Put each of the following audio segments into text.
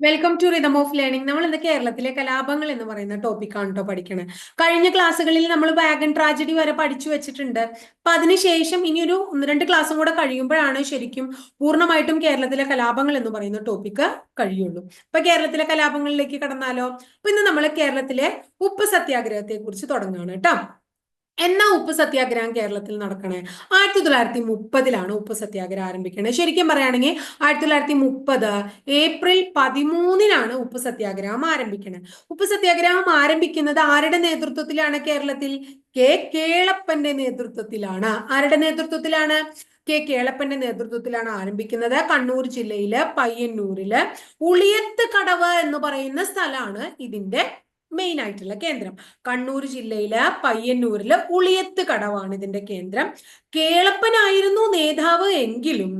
Welcome to rhythm of learning നമ്മൾ ഇന്ന് കേരളത്തിലെ കലാപങ്ങൾ എന്ന് പറയുന്ന ടോപ്പിക്കാണ് കേട്ടോ പഠിക്കണത് കഴിഞ്ഞ ക്ലാസ്സുകളിൽ നമ്മൾ വാഗൺ ട്രാജഡി വരെ പഠിച്ചു വെച്ചിട്ടുണ്ട്. അപ്പൊ അതിനുശേഷം ഇനി ഒരു ഒന്ന് രണ്ട് ക്ലാസ്സും കൂടെ കഴിയുമ്പോഴാണ് ശരിക്കും പൂർണമായിട്ടും കേരളത്തിലെ കലാപങ്ങൾ എന്ന് പറയുന്ന ടോപ്പിക്ക് കഴിയുള്ളൂ. അപ്പൊ കേരളത്തിലെ കലാപങ്ങളിലേക്ക് കടന്നാലോ? അപ്പൊ ഇന്ന് നമ്മൾ കേരളത്തിലെ ഉപ്പ് സത്യാഗ്രഹത്തെ കുറിച്ച് തുടങ്ങുകയാണ് കേട്ടോ എന്നാ ഉപ്പ് സത്യാഗ്രഹം കേരളത്തിൽ നടക്കണേ? ആയിരത്തി തൊള്ളായിരത്തി മുപ്പതിലാണ് ഉപ്പ് സത്യാഗ്രഹം ആരംഭിക്കണേ. ശരിക്കും പറയുകയാണെങ്കിൽ ആയിരത്തി തൊള്ളായിരത്തി മുപ്പത് ഏപ്രിൽ പതിമൂന്നിനാണ് ഉപ്പ് സത്യാഗ്രഹം ആരംഭിക്കണേ. ഉപ്പ് സത്യാഗ്രഹം ആരംഭിക്കുന്നത് ആരുടെ നേതൃത്വത്തിലാണ് കേരളത്തിൽ? കെ കേളപ്പന്റെ നേതൃത്വത്തിലാണ്. ആരുടെ നേതൃത്വത്തിലാണ്? കെ കേളപ്പന്റെ നേതൃത്വത്തിലാണ് ആരംഭിക്കുന്നത്. കണ്ണൂർ ജില്ലയിലെ പയ്യന്നൂരിൽ. ഉളിയത്ത് കടവ് എന്ന് പറയുന്ന സ്ഥലമാണ് ഇതിന്റെ മെയിൻ ആയിട്ടുള്ള കേന്ദ്രം. കണ്ണൂർ ജില്ലയിലെ പയ്യന്നൂരിലെ ഉളിയത്ത് കടവാണ് ഇതിന്റെ കേന്ദ്രം. കേളപ്പനായിരുന്നു നേതാവ് എങ്കിലും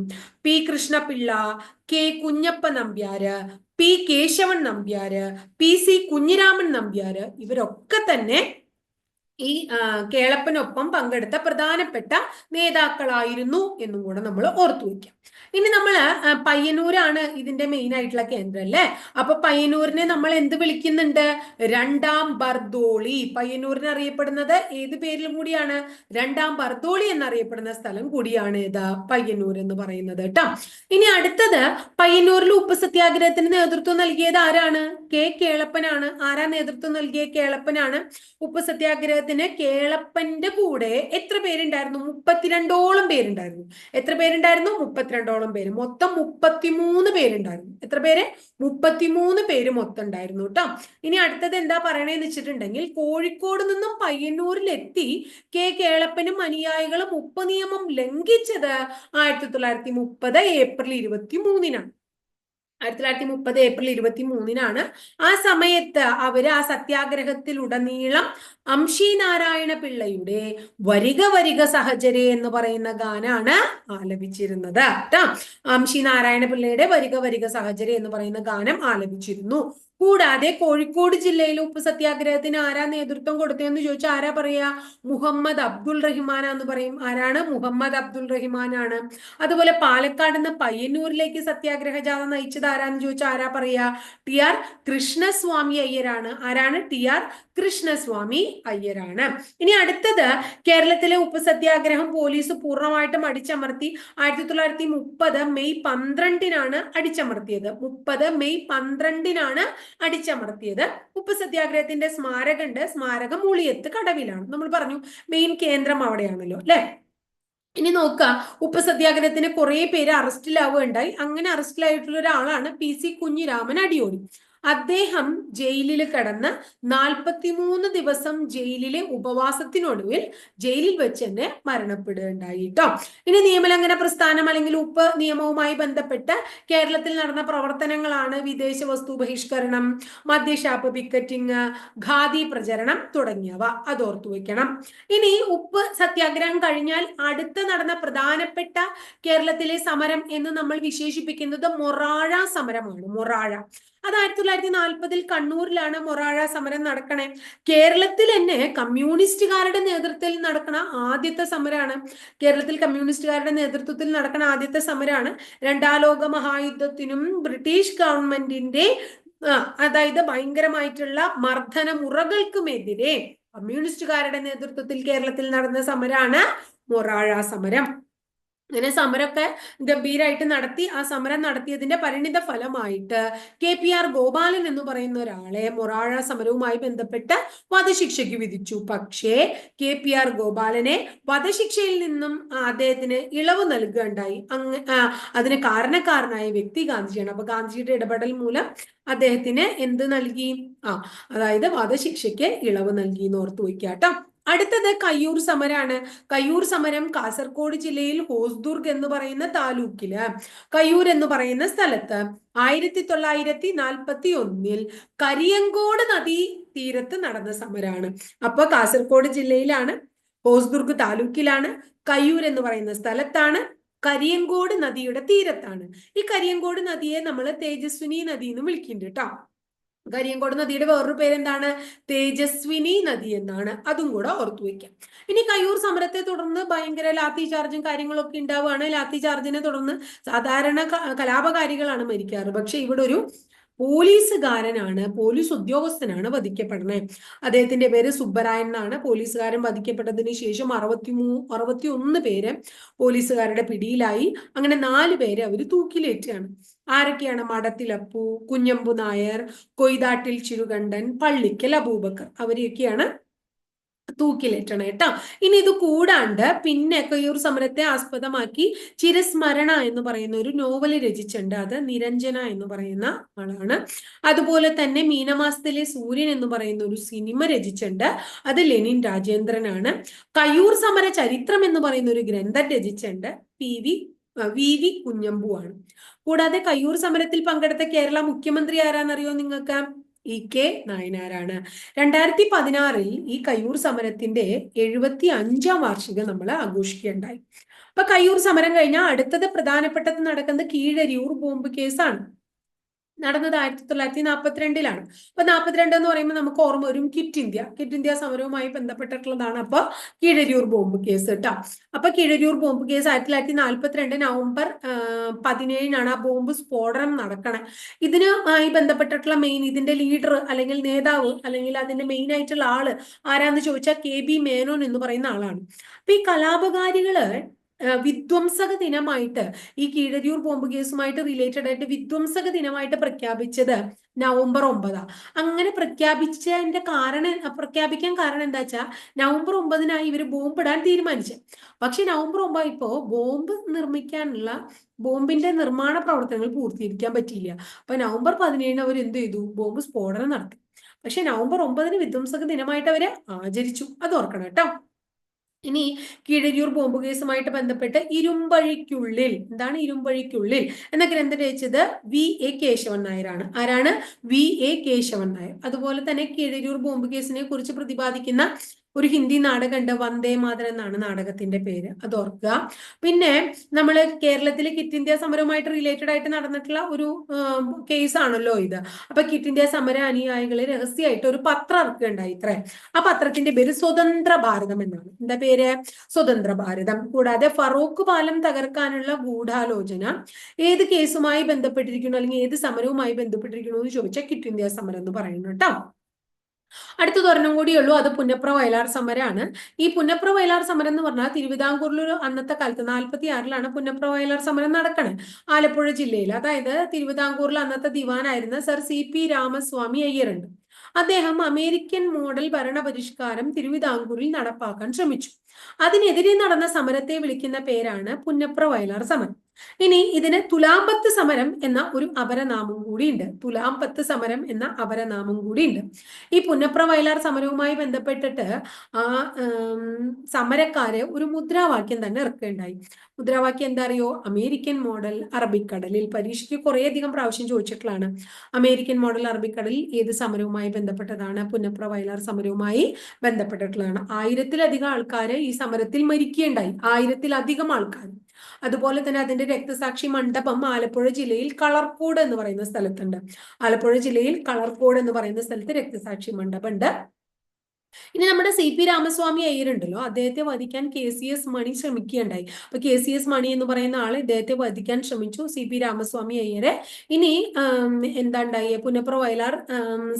P Krishna Pillai K Kunhappa Nambiar P Keshavan Nambiar P C Kunhiraman Nambiar ഇവരൊക്കെ തന്നെ ഈ കേളപ്പനൊപ്പം പങ്കെടുത്ത പ്രധാനപ്പെട്ട നേതാക്കളായിരുന്നു എന്നും കൂടെ നമ്മൾ ഓർത്തു വയ്ക്കാം ഇനി നമ്മൾ പയ്യന്നൂരാണ് ഇതിന്റെ മെയിൻ ആയിട്ടുള്ള കേന്ദ്രം അല്ലേ? അപ്പൊ പയ്യന്നൂരിനെ നമ്മൾ എന്ത് വിളിക്കുന്നുണ്ട്? രണ്ടാം ബർദോളി. പയ്യന്നൂരിനെ അറിയപ്പെടുന്നത് ഏത് പേരിലും കൂടിയാണ്? രണ്ടാം ബർദോളി എന്നറിയപ്പെടുന്ന സ്ഥലം കൂടിയാണ് ഏതാ പയ്യന്നൂർ എന്ന് പറയുന്നത് കേട്ടോ. ഇനി അടുത്തത് പയ്യന്നൂരിൽ ഉപ്പ് സത്യാഗ്രഹത്തിന് നേതൃത്വം നൽകിയത് ആരാണ്? കെ കേളപ്പനാണ്. ആരാ നേതൃത്വം നൽകിയ? കേളപ്പനാണ്. ഉപ്പ് സത്യാഗ്രഹത്തിന് കേളപ്പന്റെ കൂടെ എത്ര പേരുണ്ടായിരുന്നു? മുപ്പത്തിരണ്ടോളം പേരുണ്ടായിരുന്നു. എത്ര പേരുണ്ടായിരുന്നു? മുപ്പത്തിരണ്ടോളം പേര്. മൊത്തം മുപ്പത്തിമൂന്ന് പേരുണ്ടായിരുന്നു. എത്ര പേര്? മുപ്പത്തിമൂന്ന് പേര് മൊത്തം ഉണ്ടായിരുന്നു കേട്ടോ ഇനി അടുത്തത് എന്താ പറയണേന്ന് വെച്ചിട്ടുണ്ടെങ്കിൽ കോഴിക്കോട് നിന്നും പയ്യന്നൂരിലെത്തി കെ കേളപ്പനും അനുയായികളും ഉപ്പ് നിയമം ലംഘിച്ചത് ആയിരത്തി തൊള്ളായിരത്തി മുപ്പത് ഏപ്രിൽ ഇരുപത്തി മൂന്നിനാണ് ആയിരത്തി തൊള്ളായിരത്തി മുപ്പത് ഏപ്രിൽ ഇരുപത്തി മൂന്നിനാണ് ആ സമയത്ത് അവർ ആ സത്യാഗ്രഹത്തിലുടനീളം അംശി നാരായണ പിള്ളയുടെ വരിക വരിക സഹചരെ എന്ന് പറയുന്ന ഗാനാണ് ആലപിച്ചിരുന്നത്. കേട്ടോ? അംശി നാരായണ പിള്ളയുടെ വരിക വരിക സഹചരെ എന്ന് പറയുന്ന ഗാനം ആലപിച്ചിരുന്നു. കൂടാതെ കോഴിക്കോട് ജില്ലയിൽ ഉപ്പ് സത്യാഗ്രഹത്തിന് ആരാ നേതൃത്വം കൊടുത്തതെന്ന് ചോദിച്ചാൽ ആരാ പറയാ? മുഹമ്മദ് അബ്ദുൾ റഹിമാൻ എന്ന് പറയും. ആരാണ്? മുഹമ്മദ് അബ്ദുൾ റഹിമാൻ ആണ്. അതുപോലെ പാലക്കാട് നിന്ന് പയ്യന്നൂരിലേക്ക് സത്യാഗ്രഹ ജാഥ നയിച്ചത് ആരാന്ന് ചോദിച്ചാൽ ആരാ പറയാ? ടി ആർ കൃഷ്ണസ്വാമി അയ്യരാണ്. ആരാണ്? ടി ആർ കൃഷ്ണസ്വാമി അയ്യരാണ്. ഇനി അടുത്തത് കേരളത്തിലെ ഉപ്പ് സത്യാഗ്രഹം പോലീസ് പൂർണമായിട്ടും അടിച്ചമർത്തി. ആയിരത്തി തൊള്ളായിരത്തി മുപ്പത് മെയ് പന്ത്രണ്ടിനാണ് അടിച്ചമർത്തിയത്. മുപ്പത് മെയ് പന്ത്രണ്ടിനാണ് അടിച്ചമർത്തിയത്. ഉപ്പ് സത്യാഗ്രഹത്തിന്റെ സ്മാരകമുണ്ട് സ്മാരകം ഉളിയത്ത് കടവിലാണ്. നമ്മൾ പറഞ്ഞു മെയിൻ കേന്ദ്രം അവിടെയാണല്ലോ അല്ലെ? ഇനി നോക്കുക ഉപ്പ് സത്യാഗ്രഹത്തിന് കുറെ പേര് അറസ്റ്റിലാവുകയുണ്ടായി അങ്ങനെ അറസ്റ്റിലായിട്ടുള്ള ഒരാളാണ് പി സി കുഞ്ഞിരാമൻ അടിയോടി. അദ്ദേഹം ജയിലിൽ കിടന്ന് നാൽപ്പത്തിമൂന്ന് ദിവസം ജയിലിലെ ഉപവാസത്തിനൊടുവിൽ ജയിലിൽ വെച്ച് തന്നെ മരണപ്പെടുകയുണ്ടായി കേട്ടോ ഇനി നിയമലംഘന പ്രസ്ഥാനം അല്ലെങ്കിൽ ഉപ്പ് നിയമവുമായി ബന്ധപ്പെട്ട് കേരളത്തിൽ നടന്ന പ്രവർത്തനങ്ങളാണ് വിദേശ വസ്തു ബഹിഷ്കരണം മദ്യഷാപ്പ് പിക്കറ്റിംഗ് ഖാദി പ്രചരണം തുടങ്ങിയവ. അതോർത്തു വെക്കണം. ഇനി ഉപ്പ് സത്യാഗ്രഹം കഴിഞ്ഞാൽ അടുത്ത നടന്ന പ്രധാനപ്പെട്ട കേരളത്തിലെ സമരം എന്ന് നമ്മൾ വിശേഷിപ്പിക്കുന്നത് മൊറാഴ സമരമാണ്. മൊറാഴ. അത് ആയിരത്തി തൊള്ളായിരത്തി നാൽപ്പതിൽ കണ്ണൂരിലാണ് മൊറാഴ സമരം നടക്കണേ. കേരളത്തിൽ തന്നെ കമ്മ്യൂണിസ്റ്റുകാരുടെ നേതൃത്വത്തിൽ നടക്കണ ആദ്യത്തെ സമരമാണ് കേരളത്തിൽ കമ്മ്യൂണിസ്റ്റുകാരുടെ നേതൃത്വത്തിൽ നടക്കണ ആദ്യത്തെ സമരമാണ് രണ്ടാം ലോക മഹായുദ്ധത്തിനും ബ്രിട്ടീഷ് ഗവൺമെന്റിന്റെ അതായത് ഭയങ്കരമായിട്ടുള്ള മർദ്ദന മുറകൾക്കുമെതിരെ കമ്മ്യൂണിസ്റ്റുകാരുടെ നേതൃത്വത്തിൽ കേരളത്തിൽ നടന്ന സമരമാണ് മൊറാഴ സമരം. അങ്ങനെ സമരമൊക്കെ ഗംഭീരമായിട്ട് നടത്തി ആ സമരം നടത്തിയതിന്റെ പരിണിത ഫലമായിട്ട് കെ പി ആർ ഗോപാലൻ എന്ന് പറയുന്ന ഒരാളെ മൊറാഴ സമരവുമായി ബന്ധപ്പെട്ട് വധശിക്ഷയ്ക്ക് വിധിച്ചു. പക്ഷേ കെ പി ആർ ഗോപാലനെ വധശിക്ഷയിൽ നിന്നും അദ്ദേഹത്തിന് ഇളവ് നൽകുകയുണ്ടായി അങ്ങ് അതിന് കാരണക്കാരനായ വ്യക്തി ഗാന്ധിജിയാണ്. അപ്പൊ ഗാന്ധിജിയുടെ ഇടപെടൽ മൂലം അദ്ദേഹത്തിന് എന്ത് നൽകി? ആ അതായത് വധശിക്ഷയ്ക്ക് ഇളവ് നൽകി എന്ന് ഓർത്തു വയ്ക്കുക കേട്ടോ അടുത്തത് കയ്യൂർ സമരാണ്. കയ്യൂർ സമരം കാസർഗോഡ് ജില്ലയിൽ ഹോസ്ദുർഗ് എന്ന് പറയുന്ന താലൂക്കിൽ. കയ്യൂർ എന്ന് പറയുന്ന സ്ഥലത്ത് ആയിരത്തി തൊള്ളായിരത്തി നാൽപ്പത്തി ഒന്നിൽ കരിയങ്കോട് നദി തീരത്ത് നടന്ന സമരമാണ് അപ്പൊ കാസർഗോഡ് ജില്ലയിലാണ് ഹോസ്ദുർഗ് താലൂക്കിലാണ് കയ്യൂർ എന്ന് പറയുന്ന സ്ഥലത്താണ് കരിയങ്കോട് നദിയുടെ തീരത്താണ്. ഈ കരിയങ്കോട് നദിയെ നമ്മൾ തേജസ്വിനി നദി എന്ന് വിളിക്കുന്നുണ്ട് കേട്ടോ കരിയങ്കോട് നദിയുടെ വേറൊരു പേരെന്താണ്? തേജസ്വിനി നദി എന്നാണ്. അതും കൂടെ ഓർത്തു വെക്കാം. ഇനി കയ്യൂർ സമരത്തെ തുടർന്ന് ഭയങ്കര ലാത്തി ചാർജും കാര്യങ്ങളൊക്കെ ഉണ്ടാവുകയാണ്. ലാത്തി ചാർജിനെ തുടർന്ന് സാധാരണ കലാപകാരികളാണ് മരിക്കാറ്. പക്ഷെ ഇവിടെ ഒരു പോലീസുകാരനാണ് പോലീസ് ഉദ്യോഗസ്ഥനാണ് വധിക്കപ്പെടുന്നത് അദ്ദേഹത്തിന്റെ പേര് സുബ്ബരായൻ എന്നാണ്. പോലീസുകാരൻ വധിക്കപ്പെട്ടതിന് ശേഷം അറുപത്തി മൂ അറുപത്തി ഒന്ന് പേര് പോലീസുകാരുടെ പിടിയിലായി. അങ്ങനെ നാല് പേരെ അവർ തൂക്കിലേറ്റാണ്. ആരൊക്കെയാണ് മടത്തിലപ്പു കുഞ്ഞമ്പു നായർ കൊയ്താട്ടിൽ ചിരുകണ്ഠൻ പള്ളിക്കൽ അബൂബക്കർ? അവരെയൊക്കെയാണ് തൂക്കിലേറ്റണം കേട്ടോ ഇനി ഇത് കൂടാണ്ട് പിന്നെ കയ്യൂർ സമരത്തെ ആസ്പദമാക്കി ചിരസ്മരണ എന്ന് പറയുന്ന ഒരു നോവൽ രചിച്ചിട്ടുണ്ട്. അത് നിരഞ്ജന എന്ന് പറയുന്ന ആളാണ്. അതുപോലെ തന്നെ മീനമാസത്തിലെ സൂര്യൻ എന്ന് പറയുന്ന ഒരു സിനിമ രചിച്ചിട്ടുണ്ട്. അത് ലെനിൻ രാജേന്ദ്രനാണ്. കയ്യൂർ സമര ചരിത്രം എന്ന് പറയുന്ന ഒരു ഗ്രന്ഥം രചിച്ചിട്ടുണ്ട്. P V V V Kunhambu ആണ്. കൂടാതെ കയ്യൂർ സമരത്തിൽ പങ്കെടുത്ത കേരള മുഖ്യമന്ത്രി ആരാന്നറിയോ നിങ്ങൾക്ക്? ഇ കെ നായനാരാണ്. രണ്ടായിരത്തി പതിനാറിൽ ഈ കയ്യൂർ സമരത്തിന്റെ എഴുപത്തി അഞ്ചാം വാർഷികം നമ്മൾ ആഘോഷിക്കുകയുണ്ടായി. അപ്പൊ കയ്യൂർ സമരം കഴിഞ്ഞാൽ അടുത്തത് പ്രധാനപ്പെട്ടത് നടക്കുന്നത് കീഴരിയൂർ ബോംബ് കേസാണ്. നടന്നത് ആയിരത്തി തൊള്ളായിരത്തി നാൽപ്പത്തിരണ്ടിലാണ് അപ്പൊ നാൽപ്പത്തിരണ്ട് എന്ന് പറയുമ്പോൾ നമുക്ക് ഓർമ്മ വരും കിറ്റ് ഇന്ത്യ. കിറ്റ് ഇന്ത്യ സമരവുമായി ബന്ധപ്പെട്ടിട്ടുള്ളതാണ് അപ്പൊ കീഴരിയൂർ ബോംബ് കേസ് കേട്ടോ. അപ്പൊ കീഴരിയൂർ ബോംബ് കേസ് ആയിരത്തി തൊള്ളായിരത്തി നാൽപ്പത്തിരണ്ട് നവംബർ പതിനേഴിനാണ് ആ ബോംബ് സ്ഫോടനം നടക്കണേ. ഇതിനുമായി ബന്ധപ്പെട്ടിട്ടുള്ള മെയിൻ ഇതിന്റെ ലീഡർ അല്ലെങ്കിൽ നേതാവ് അല്ലെങ്കിൽ അതിന്റെ മെയിൻ ആയിട്ടുള്ള ആൾ ആരാന്ന് ചോദിച്ചാൽ കെ ബി മേനോൻ എന്ന് പറയുന്ന ആളാണ്. അപ്പൊ ഈ കലാപകാരികൾ വിധ്വംസക ദിനമായിട്ട് ഈ കീഴരിയൂർ ബോംബ് കേസുമായിട്ട് റിലേറ്റഡ് ആയിട്ട് വിധ്വംസക ദിനമായിട്ട് പ്രഖ്യാപിച്ചത് നവംബർ ഒമ്പതാ. അങ്ങനെ പ്രഖ്യാപിച്ചതിന്റെ കാരണം പ്രഖ്യാപിക്കാൻ കാരണം എന്താ വെച്ചാൽ നവംബർ ഒമ്പതിനായി ഇവർ ബോംബ് ഇടാൻ തീരുമാനിച്ചു. പക്ഷെ നവംബർ ഒമ്പത് ഇപ്പോ ബോംബ് നിർമ്മിക്കാനുള്ള ബോംബിന്റെ നിർമ്മാണ പ്രവർത്തനങ്ങൾ പൂർത്തീകരിക്കാൻ പറ്റിയില്ല. അപ്പൊ നവംബർ പതിനേഴിന് അവർ എന്ത് ചെയ്തു? ബോംബ് സ്ഫോടനം നടത്തി. പക്ഷെ നവംബർ ഒമ്പതിന് വിധ്വംസക ദിനമായിട്ട് അവർ ആചരിച്ചു. അത് ഓർക്കണം കേട്ടോ. ഇനി കീഴരിയൂർ ബോംബ് കേസുമായിട്ട് ബന്ധപ്പെട്ട് ഇരുമ്പഴിക്കുള്ളിൽ എന്താണ് ഇരുമ്പഴിക്കുള്ളിൽ? എന്ന ഗ്രന്ഥം രചിച്ചത് വി. എ. കേശവൻ നായരാണ്. ആരാണ്? വി. എ. കേശവൻ നായർ. അതുപോലെ തന്നെ കീഴരിയൂർ ബോംബ് കേസിനെ കുറിച്ച് പ്രതിപാദിക്കുന്ന ഒരു ഹിന്ദി നാടകം നാടകമുണ്ട് വന്ദേ മാതരം എന്നാണ് നാടകത്തിന്റെ പേര്. അത് ഓർക്കുക. പിന്നെ നമ്മൾ കേരളത്തിൽ കിറ്റ് ഇന്ത്യ സമരവുമായിട്ട് റിലേറ്റഡ് ആയിട്ട് നടന്നിട്ടുള്ള ഒരു കേസ് ആണല്ലോ ഇത്. അപ്പൊ കിറ്റ് ഇന്ത്യ സമര അനുയായികളെ രഹസ്യമായിട്ട് ഒരു പത്രം ഇറക്കുകയുണ്ടായി ഇത്രേ. ആ പത്രത്തിന്റെ പേര് സ്വതന്ത്ര ഭാരതം എന്നാണ്. എന്താ പേര്? സ്വതന്ത്ര ഭാരതം. കൂടാതെ ഫറൂഖ് പാലം തകർക്കാനുള്ള ഗൂഢാലോചന. ഏത് കേസുമായി ബന്ധപ്പെട്ടിരിക്കുന്നു? അല്ലെങ്കിൽ ഏത് സമരവുമായി ബന്ധപ്പെട്ടിരിക്കുന്നു എന്ന് ചോദിച്ചാൽ കിറ്റ് ഇന്ത്യ സമരം എന്ന് പറയുന്നു കേട്ടോ. അടുത്തത് ഒരെണ്ണം കൂടിയുള്ളൂ അത് പുന്നപ്ര വയലാർ സമരമാണ്. ഈ പുന്നപ്ര വയലാർ സമരം എന്ന് പറഞ്ഞാൽ തിരുവിതാംകൂറിൽ അന്നത്തെ കാലത്ത് നാൽപ്പത്തി ആറിലാണ് പുന്നപ്ര വയലാർ സമരം നടക്കുന്നത് ആലപ്പുഴ ജില്ലയിൽ. അതായത് തിരുവിതാംകൂറിൽ അന്നത്തെ ദിവാനായിരുന്ന സർ സി പി രാമസ്വാമി അയ്യരുണ്ട്. അദ്ദേഹം അമേരിക്കൻ മോഡൽ ഭരണപരിഷ്കാരം തിരുവിതാംകൂറിൽ നടപ്പാക്കാൻ ശ്രമിച്ചു. അതിനെതിരെ നടന്ന സമരത്തെ വിളിക്കുന്ന പേരാണ് പുന്നപ്ര വയലാർ സമരം. ഇനി ഇതിന് തുലാമ്പത്ത് സമരം എന്ന ഒരു അപരനാമം കൂടിയുണ്ട്. തുലാമ്പത്ത് സമരം എന്ന അപരനാമം കൂടിയുണ്ട്. ഈ പുന്നപ്ര വയലാർ സമരവുമായി ബന്ധപ്പെട്ടിട്ട് ആ സമരക്കാര് ഒരു മുദ്രാവാക്യം തന്നെ ഇറക്കുകയുണ്ടായി. മുദ്രാവാക്യം എന്താ അറിയോ? അമേരിക്കൻ മോഡൽ അറബിക്കടലിൽ പരീക്ഷയ്ക്ക് കുറേയധികം പ്രാവശ്യം ചോദിച്ചിട്ടുള്ളതാണ്. അമേരിക്കൻ മോഡൽ അറബിക്കടലിൽ ഏത് സമരവുമായി ബന്ധപ്പെട്ടതാണ്? പുന്നപ്ര വയലാർ സമരവുമായി ബന്ധപ്പെട്ടിട്ടുള്ളതാണ്. ആയിരത്തിലധികം ആൾക്കാർ ഈ സമരത്തിൽ മരിക്കുകയുണ്ടായി. ആയിരത്തിലധികം ആൾക്കാർ അതുപോലെ തന്നെ അതിന്റെ രക്തസാക്ഷി മണ്ഡപം ആലപ്പുഴ ജില്ലയിൽ കളർക്കോട് എന്ന് പറയുന്ന സ്ഥലത്തുണ്ട്. ആലപ്പുഴ ജില്ലയിൽ കളർക്കോട് എന്ന് പറയുന്ന സ്ഥലത്ത് രക്തസാക്ഷി മണ്ഡപം ഉണ്ട്. ഇനി നമ്മുടെ സി പി രാമസ്വാമി അയ്യരുണ്ടല്ലോ. അദ്ദേഹത്തെ വധിക്കാൻ കെ സി എസ് മണി ശ്രമിക്കുകയുണ്ടായി. അപ്പൊ കെ സി എസ് മണി എന്ന് പറയുന്ന ആൾ ഇദ്ദേഹത്തെ വധിക്കാൻ ശ്രമിച്ചു. സി പി രാമസ്വാമി അയ്യരെ. ഇനി എന്താണ്ടായി? പുനപ്ര വയലാർ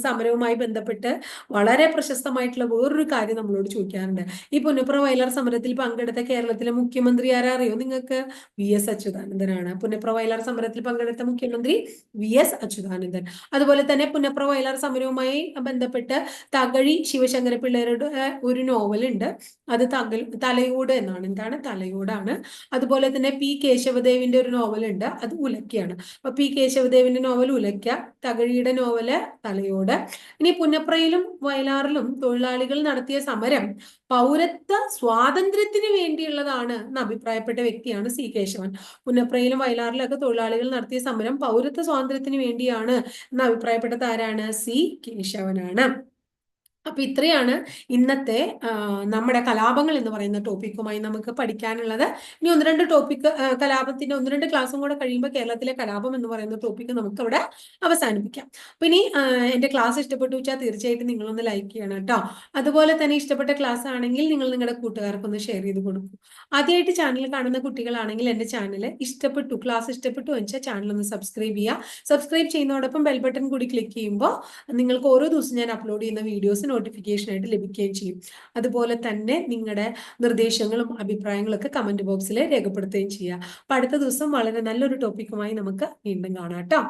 സമരവുമായി ബന്ധപ്പെട്ട് വളരെ പ്രശസ്തമായിട്ടുള്ള വേറൊരു കാര്യം നമ്മളോട് ചോദിക്കാറുണ്ട്. ഈ പുനപ്ര വയലാർ സമരത്തിൽ പങ്കെടുത്ത കേരളത്തിലെ മുഖ്യമന്ത്രി ആരാ അറിയോ നിങ്ങൾക്ക്? വി എസ് അച്യുതാനന്ദനാണ്. പുനപ്ര വയലാർ സമരത്തിൽ പങ്കെടുത്ത മുഖ്യമന്ത്രി വി എസ് അച്യുതാനന്ദൻ. അതുപോലെ തന്നെ പുനപ്ര വയലാർ സമരവുമായി ബന്ധപ്പെട്ട് തകഴി ശിവശങ്കര പിള്ളേരുടെ ഒരു നോവലുണ്ട്. അത് തകൽ തലയോട് എന്നാണ്. എന്താണ്? തലയോടാണ്. അതുപോലെ തന്നെ പി കേശവദേവിന്റെ ഒരു നോവലുണ്ട്. അത് ഉലക്കയാണ്. അപ്പൊ പി കേശവദേവിന്റെ നോവൽ ഉലക്ക തകഴിയുടെ നോവൽ തലയോട്. ഇനി പുന്നപ്രയിലും വയലാറിലും തൊഴിലാളികൾ നടത്തിയ സമരം പൗരത്വ സ്വാതന്ത്ര്യത്തിന് വേണ്ടിയുള്ളതാണ് എന്ന് അഭിപ്രായപ്പെട്ട വ്യക്തിയാണ് സി കേശവൻ. പുന്നപ്രയിലും വയലാറിലൊക്കെ തൊഴിലാളികൾ നടത്തിയ സമരം പൗരത്വ സ്വാതന്ത്ര്യത്തിന് വേണ്ടിയാണ് എന്ന് അഭിപ്രായപ്പെട്ടത് ആരാണ്? സി കേശവനാണ്. അപ്പൊ ഇത്രയാണ് ഇന്നത്തെ നമ്മുടെ കലാപങ്ങൾ എന്ന് പറയുന്ന ടോപ്പിക്കുമായി നമുക്ക് പഠിക്കാനുള്ളത്. ഇനി ഒന്ന് രണ്ട് ടോപ്പിക് കലാപത്തിന്റെ ഒന്ന് രണ്ട് ക്ലാസ്സും കൂടെ കഴിയുമ്പോൾ കേരളത്തിലെ കലാപം എന്ന് പറയുന്ന ടോപ്പിക്ക് നമുക്ക് അവിടെ അവസാനിപ്പിക്കാം. അപ്പൊ ഇനി എന്റെ ക്ലാസ് ഇഷ്ടപ്പെട്ടു വെച്ചാൽ തീർച്ചയായിട്ടും നിങ്ങളൊന്ന് ലൈക്ക് ചെയ്യണം കേട്ടോ. അതുപോലെ തന്നെ ഇഷ്ടപ്പെട്ട ക്ലാസ് ആണെങ്കിൽ നിങ്ങൾ നിങ്ങളുടെ കൂട്ടുകാർക്കൊന്ന് ഷെയർ ചെയ്ത് കൊടുക്കും. ആദ്യമായിട്ട് ചാനൽ കാണുന്ന കുട്ടികളാണെങ്കിൽ എന്റെ ചാനൽ ഇഷ്ടപ്പെട്ടു ക്ലാസ് ഇഷ്ടപ്പെട്ടു വെച്ചാൽ ചാനൽ ഒന്ന് സബ്സ്ക്രൈബ് ചെയ്യുക. സബ്സ്ക്രൈബ് ചെയ്യുന്നതോടൊപ്പം ബെൽ ബട്ടൺ കൂടി ക്ലിക്ക് ചെയ്യുമ്പോൾ നിങ്ങൾക്ക് ഓരോ ദിവസം ഞാൻ അപ്ലോഡ് ചെയ്യുന്ന വീഡിയോസ് നോട്ടിഫിക്കേഷൻ ആയിട്ട് ലഭിക്കുകയും ചെയ്യും. അതുപോലെ തന്നെ നിങ്ങളുടെ നിർദ്ദേശങ്ങളും അഭിപ്രായങ്ങളൊക്കെ കമന്റ് ബോക്സിൽ രേഖപ്പെടുത്തുകയും ചെയ്യുക അപ്പൊ അടുത്ത ദിവസം വളരെ നല്ലൊരു ടോപ്പിക്കുമായി നമുക്ക് വീണ്ടും കാണാം കേട്ടോ.